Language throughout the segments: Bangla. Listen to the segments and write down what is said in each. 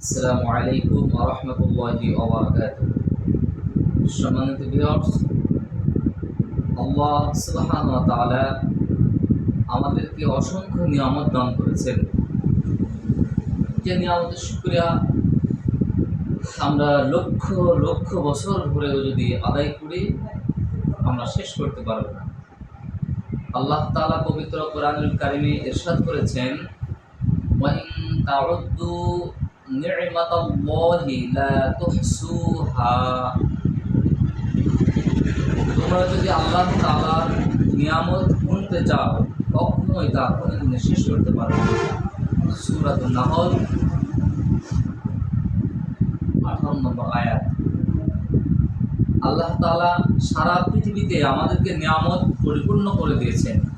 আসসালামু আলাইকুম রহমতুল্লাহি সম্মানিত আল্লাহ আমাদেরকে অসংখ্য নিয়ামত দান করেছেন। যে নিয়ামতের শুক্রিয়া আমরা লক্ষ লক্ষ বছর ধরেও যদি আদায় করি, আমরা শেষ করতে পারব না। আল্লাহ তাআলা পবিত্র কোরআনুল কারিমে এরশাদ করেছেন ওয়াইন নি'মাতাল্লাহি লা তুহসুহা। তোমরা যদি আল্লাহ তাআলার নিয়ামত গুনতে চাও, কখনোই তা কোনোদিনে শেষ করতে পারবে না। সূরাত নাহল 58 নম্বর আয়াত। আল্লাহ তালা সারা পৃথিবীতে আমাদেরকে নিয়ামত পরিপূর্ণ করে দিয়েছেন।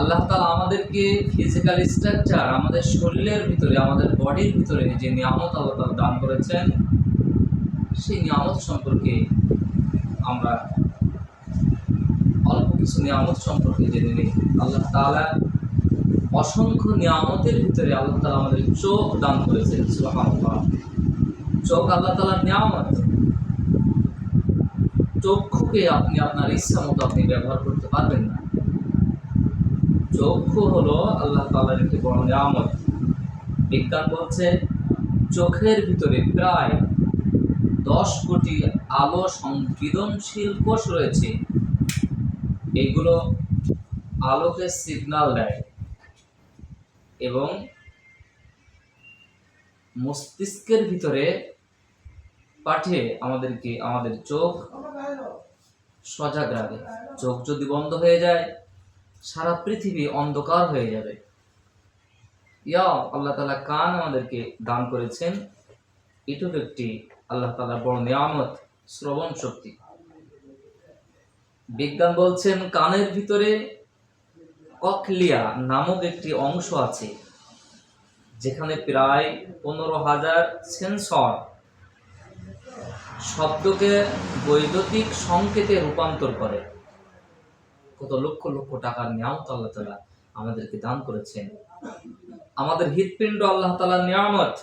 আল্লাহ তালা আমাদেরকে ফিজিক্যাল স্ট্রাকচার আমাদের শরীরের ভিতরে, আমাদের বডির ভিতরে যে নিয়ামত আল্লাহ তালা দান করেছেন, সেই নিয়ামত সম্পর্কে আমরা অল্প কিছু নিয়ামত সম্পর্কে জেনে নিই। আল্লাহ তালা অসংখ্য নিয়ামতের ভিতরে আল্লাহ তালা আমাদের চোখ দান করেছেন। চোখ আল্লাহ তালার নিয়ামত। চক্ষুকে আপনি আপনার ইচ্ছা মতো আপনি ব্যবহার করতে পারবেন না। চক্ষু হলো আল্লাহ তাআলার একটি বড় নিয়ামত। বিজ্ঞান বলছে চোখের ভিতরে প্রায় দশ কোটি আলো সংবেদনশীল কোষ রয়েছে। এইগুলো আলোকে সিগন্যাল দেয় এবং মস্তিষ্কের ভিতরে পাঠিয়ে আমাদেরকে, আমাদের চোখ সজাগ রাখে। চোখ যদি বন্ধ হয়ে যায় সারা পৃথিবী অন্ধকার হয়ে যাবে। ইয়া, আল্লাহ তালা কান আমাদেরকে দান করেছেন। এটুকু একটি আল্লাহ তালার বড় নিয়ামত, শ্রবণ শক্তি। বিজ্ঞান বলছেন, কানের ভিতরে ককলিয়া নামক একটি অংশ আছে, যেখানে প্রায় পনেরো হাজার সেন্সর শব্দকে বৈদ্যুতিক সংকেতে রূপান্তর করে। কত লক্ষ লক্ষ টাকার নিয়ামত আল্লাহ তালা আমাদেরকে দান করেছেন। আমাদের হৃৎপিণ্ড আল্লাহ তালার নিয়ামত।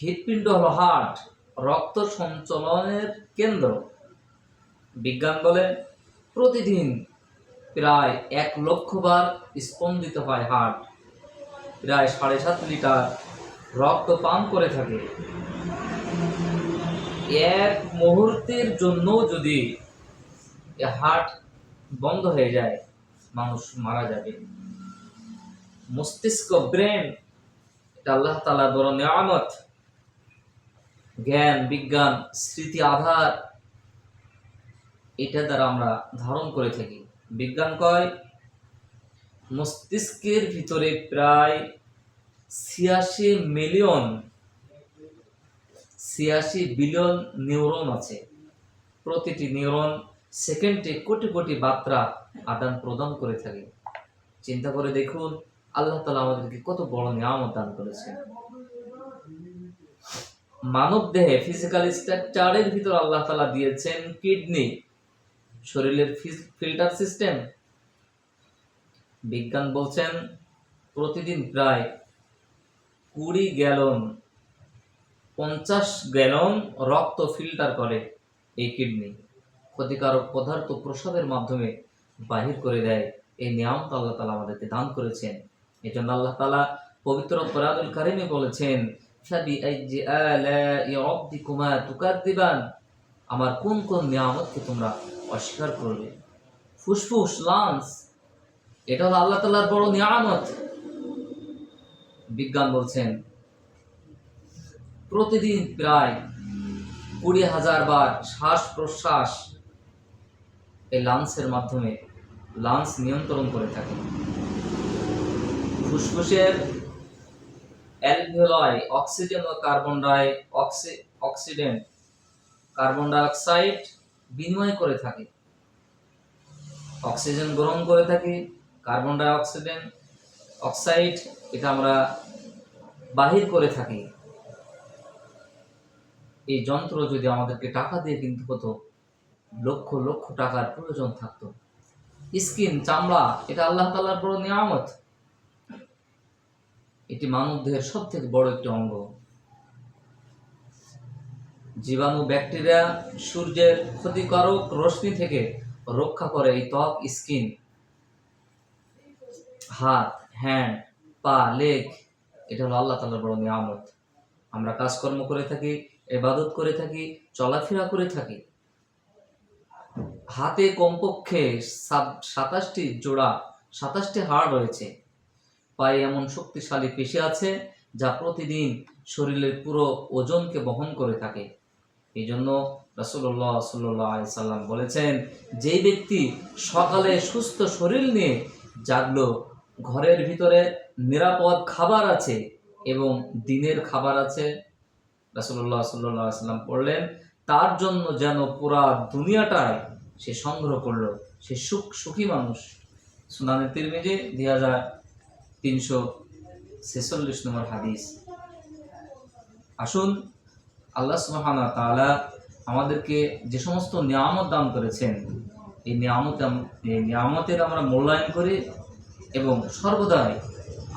হৃৎপিণ্ড হলো হার্ট, রক্ত সঞ্চালনের কেন্দ্র। বিজ্ঞান বলে প্রতিদিন প্রায় এক লক্ষ বার স্পন্দিত হয় হার্ট। প্রায় সাড়ে সাত লিটার রক্ত পান করে থাকে। এক মুহূর্তের জন্য যদি হার্ট বন্ধ হয়ে যায়, মানুষ মারা যাবে। মস্তিষ্ক, ব্রেন, এটা আল্লাহ তালা বড় নিয়ামত। জ্ঞান, বিজ্ঞান, স্মৃতি, আধার, এটা দ্বারা আমরা ধারণ করে থাকি। বিজ্ঞান কয়, মস্তিষ্কের ভিতরে প্রায় ছিয়াশি মিলিয়ন, ছিয়াশি বিলিয়ন নিউরন আছে। প্রতিটি নিউরন সেকেন্ডে কোটি কোটি বার্তা আদান প্রদান করে থাকে। চিন্তা করে দেখুন, আল্লাহ তালা আমাদেরকে কত বড় নিয়ামত দান করেছে মানব দেহে ফিজিক্যাল স্ট্রাকচারের ভিতর আল্লাহ তালা দিয়েছেন কিডনি শরীরের ফিল্টার সিস্টেম বিজ্ঞান বলছেন, প্রতিদিন প্রায় কুড়ি গ্যালন, পঞ্চাশ গ্যালন রক্ত ফিল্টার করে এই কিডনি ক্ষতিকারক পদার্থ প্রসাদের মাধ্যমে বাহির করে দেয়। এই নিয়ামত আল্লাহ তালা আমাদেরকে দান করেছেন। এই জন্য আল্লাহ তালা পবিত্র কোরআনুল কারিমে বলেছেন আমার কোন কোন নিয়ামতকে তোমরা অস্বীকার করবে? ফুসফুস লাংস এটা হলো আল্লাহ তালার বড় নিয়ামত। বিজ্ঞান বলছেন, প্রতিদিন প্রায় কুড়ি হাজার বার শ্বাস প্রশ্বাস এই লাংসের মাধ্যমে লাংস নিয়ন্ত্রণ করে থাকে। ফুসফুসের অ্যালভিওলয় অক্সিজেন ও carbon di oxy oxidant, carbon dioxide বিনিময় করে থাকে। অক্সিজেন গ্রহণ করে থাকি, কার্বন ডাই অক্সিডেন্ট অক্সাইড এটা আমরা বাহির করে থাকি। এই যন্ত্র যদি আমাদেরকে টাকা দিয়ে কিনতে হতো লক্ষ লক্ষ টাকার প্রয়োজন থাকতো। স্কিন, চামড়া, এটা আল্লাহ তালার বড় নিয়ামত। এটি মানবদেহের সব থেকে বড় একটি অঙ্গ। জীবাণু, ব্যাকটেরিয়া, সূর্যের ক্ষতিকারক রশ্মি থেকে রক্ষা করে এই ত্বক, স্কিন, হাত, হ্যান্ড, পা, লেগ, এটা হলো আল্লাহ তাআলার বড় নিয়ামত। আমরা কাজকর্ম করে থাকি এবাদত করে থাকি, চলাফেরা করে থাকি। হাতে কমপক্ষে সাত- সাতাশটি জোড়া, সাতাশটি হাড় রয়েছে। পায়ে এমন শক্তিশালী পেশি আছে যা প্রতিদিন শরীরের পুরো ওজনকে বহন করে থাকে। এই জন্য রাসুল্লাহ সাল্লাহ সাল্লাম বলেছেন, যেই ব্যক্তি সকালে সুস্থ শরীর নিয়ে জাগলো, ঘরের ভিতরে নিরাপদ খাবার আছে এবং দিনের খাবার আছে রাসুল্লাহ সাল্লাহ সাল্লাম পড়লেন তার জন্য যেন পুরা দুনিয়াটাই সে সংগ্রহ করল। সে সুখ, সুখী মানুষ। সুনানের তিরমিজে দুই হাজার তিনশো ছেচল্লিশ নম্বর হাদিস। আসুন, আল্লাহ সুবহানা তাআলা আমাদেরকে যে সমস্ত নিয়ামত দান করেছেন, এই নিয়ামত এই নিয়ামতের আমরা মূল্যায়ন করি এবং সর্বদাই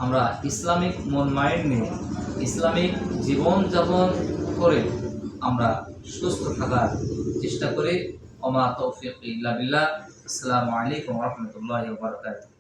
আমরা ইসলামিক মন, মাইন্ড নিয়ে ইসলামিক জীবনযাপন করে আমরা সুস্থ থাকার চেষ্টা করে। ওমা তৌফিক ইল্লা বিল্লাহ। আসসালামু আলাইকুম রহমতুল্লাহ বারকাতুহ।